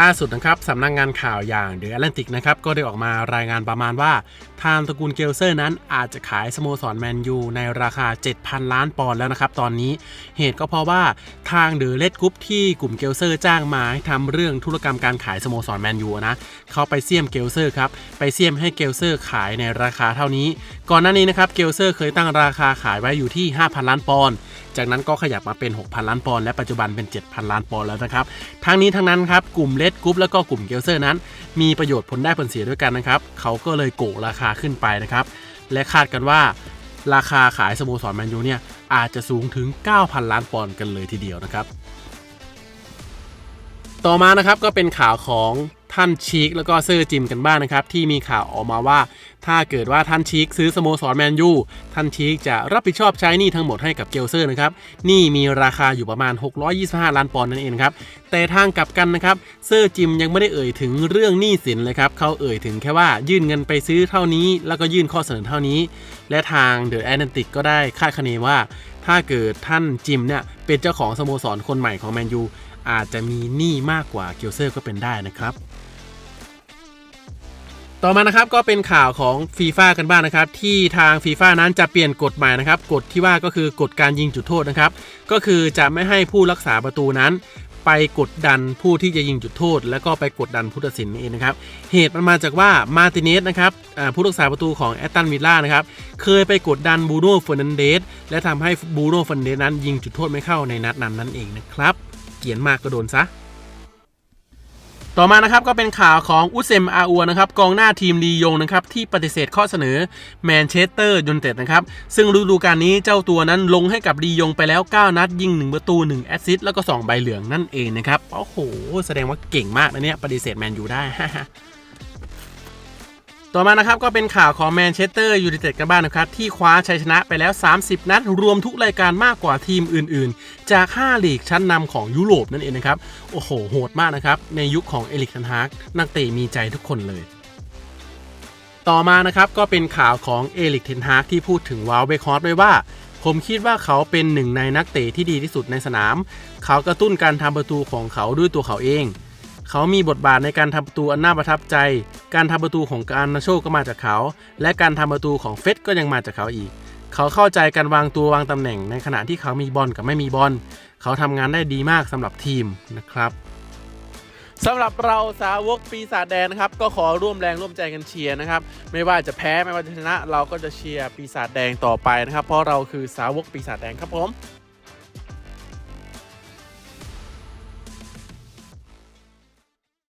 ล่าสุดนะครับสำนักงงานข่าวอย่างเดอะแอตแลนติกนะครับก็ได้ออกมารายงานประมาณว่า ทางตระกูลเกลเซอร์นั้นอาจจะขายสโมสรแมนยูในราคา 7,000 ล้านปอนด์แล้วนะครับตอนนี้เหตุก็เพราะว่าทางเดอะเลดกรุ๊ปที่กลุ่มเกลเซอร์จ้างมาให้ทำเรื่องธุรกรรมการขายสโมสรแมนยูนะเขาไปเสี่ยมเกลเซอร์ครับไปเสี่ยมให้เกลเซอร์ขายในราคาเท่านี้ ก่อนหน้านี้นะครับเกลเซอร์เคยตั้งราคาขายไว้อยู่ที่ 5,000 ล้านปอนด์จากนั้นก็ขยับมาเป็น 6,000 ล้านปอนด์และปัจจุบันเป็น 7,000 ล้านปอนด์แล้วนะครับทั้งนี้ทั้งนั้นครับกลุ่มเลดกรุ๊ปแล้วก็กลุ่มเกลเซอร์นั้น มีประโยชน์ผลได้ผลเสียด้วยกันนะครับ เขาก็เลยโกราคาขึ้นไปนะครับ และคาดกันว่า ราคาขายสโมสรแมนยูเนี่ยอาจจะสูงถึง 9,000 ล้านปอนด์กันเลยทีเดียวนะครับ ต่อมานะครับก็เป็นข่าวของ ท่านชีคแล้วก็เซอร์จิมกันบ้างนะครับ ที่มีข่าวออกมาว่า ถ้าเกิดว่าท่านชีคซื้อสโมสรแมนยูท่านชีคจะรับผิดชอบใช้หนี้ทั้งหมดให้กับเกลเซอร์นะครับหนี้มีราคาอยู่ประมาณ 625 ล้านปอนด์นั่นเองครับแต่ทางกลับกันนะครับเซอร์จิมยังไม่ได้เอ่ยถึงเรื่องหนี้สินเลยครับเขาเอ่ยถึงแค่ว่ายื่นเงินไปซื้อเท่านี้ แล้วก็ยื่นข้อเสนอเท่านี้ และทางเดอะแอตแลนติกก็ได้คาดคะเนว่า ถ้าเกิดท่านจิมเนี่ยเป็นเจ้าของสโมสรคนใหม่ของแมนยูอาจจะมีหนี้มากกว่าเกลเซอร์ก็เป็นได้นะครับ ต่อมานะครับก็เป็นข่าวของฟีฟ่ากันบ้างนะครับ ที่ทางฟีฟ่านั้นจะเปลี่ยนกฎใหม่นะครับกฎที่ว่าก็คือกฎการยิงจุดโทษนะครับ ก็คือจะไม่ให้ผู้รักษาประตูนั้น ไปกดดันผู้ที่จะยิงจุดโทษ แล้วก็ไปกดดันผู้ตัดสินนั่เองนะครับ เหตุมันมาจากว่ามาติเนสนะครับผู้รักษาประตูของแอตตันวิลล่านะครับเคยไปกดดันบูโน่เฟอร์นันเดสและทำให้บูโน่เฟอร์นันเดสนั้นยิงจุดโทษไม่เข้าในนัดนั้นนั่นเองนะครับเกียนมากก็โดนซะ ต่อมานะครับก็เป็นข่าวของอุเซมอาอัวนะครับกองหน้าทีมลียงนะครับที่ปฏิเสธข้อเสนอแมนเชสเตอร์ยูไนเต็ดนะครับซึ่งฤดูกาลนี้เจ้าตัวนั้นลงให้กับลียงไปแล้ว 9 นัดยิง 1 ประตู 1 แอสซิสต์แล้วก็ 2 ใบเหลืองนั่นเองนะครับโอ้โห แสดงว่าเก่งมากนะเนี่ยปฏิเสธแมนยูได้ ต่อมานะครับก็เป็นข่าวของแมนเชสเตอร์ยูไนเต็ดกันบ้างนะครับ ที่คว้าชัยชนะไปแล้ว 30 นัด รวมทุกรายการมากกว่าทีมอื่น ๆ จาก 5 ลีกชั้นนำของยุโรปนั่นเองนะครับ โอ้โห โหดมากนะครับ ในยุคของเอลิกทันฮากนักเตะมีใจทุกคนเลย ต่อมานะครับก็เป็นข่าวของเอลิกเทนฮากที่พูดถึงวาลเบคอร์ดไว้ว่าผมคิดว่าเขาเป็นหนึ่งในนักเตะที่ดีที่สุดในสนาม เขากระตุ้นการทำประตูของเขาด้วยตัวเขาเอง เขามีบทบาทในการทำประตูอันน่าประทับใจ การทำประตูของการนาโชก็มาจากเขา และการทำประตูของเฟสก็ยังมาจากเขาอีก เขาเข้าใจการวางตัววางตำแหน่ง ในขณะที่เขามีบอลกับไม่มีบอล เขาทำงานได้ดีมากสำหรับทีมนะครับสำหรับเราสาวกปีศาจแดงนะครับก็ขอร่วมแรงร่วมใจกันเชียร์นะครับไม่ว่าจะแพ้ไม่ว่าจะชนะ เราก็จะเชียร์ปีศาจแดงต่อไปนะครับ เพราะเราคือสาวกปีศาจแดงครับผม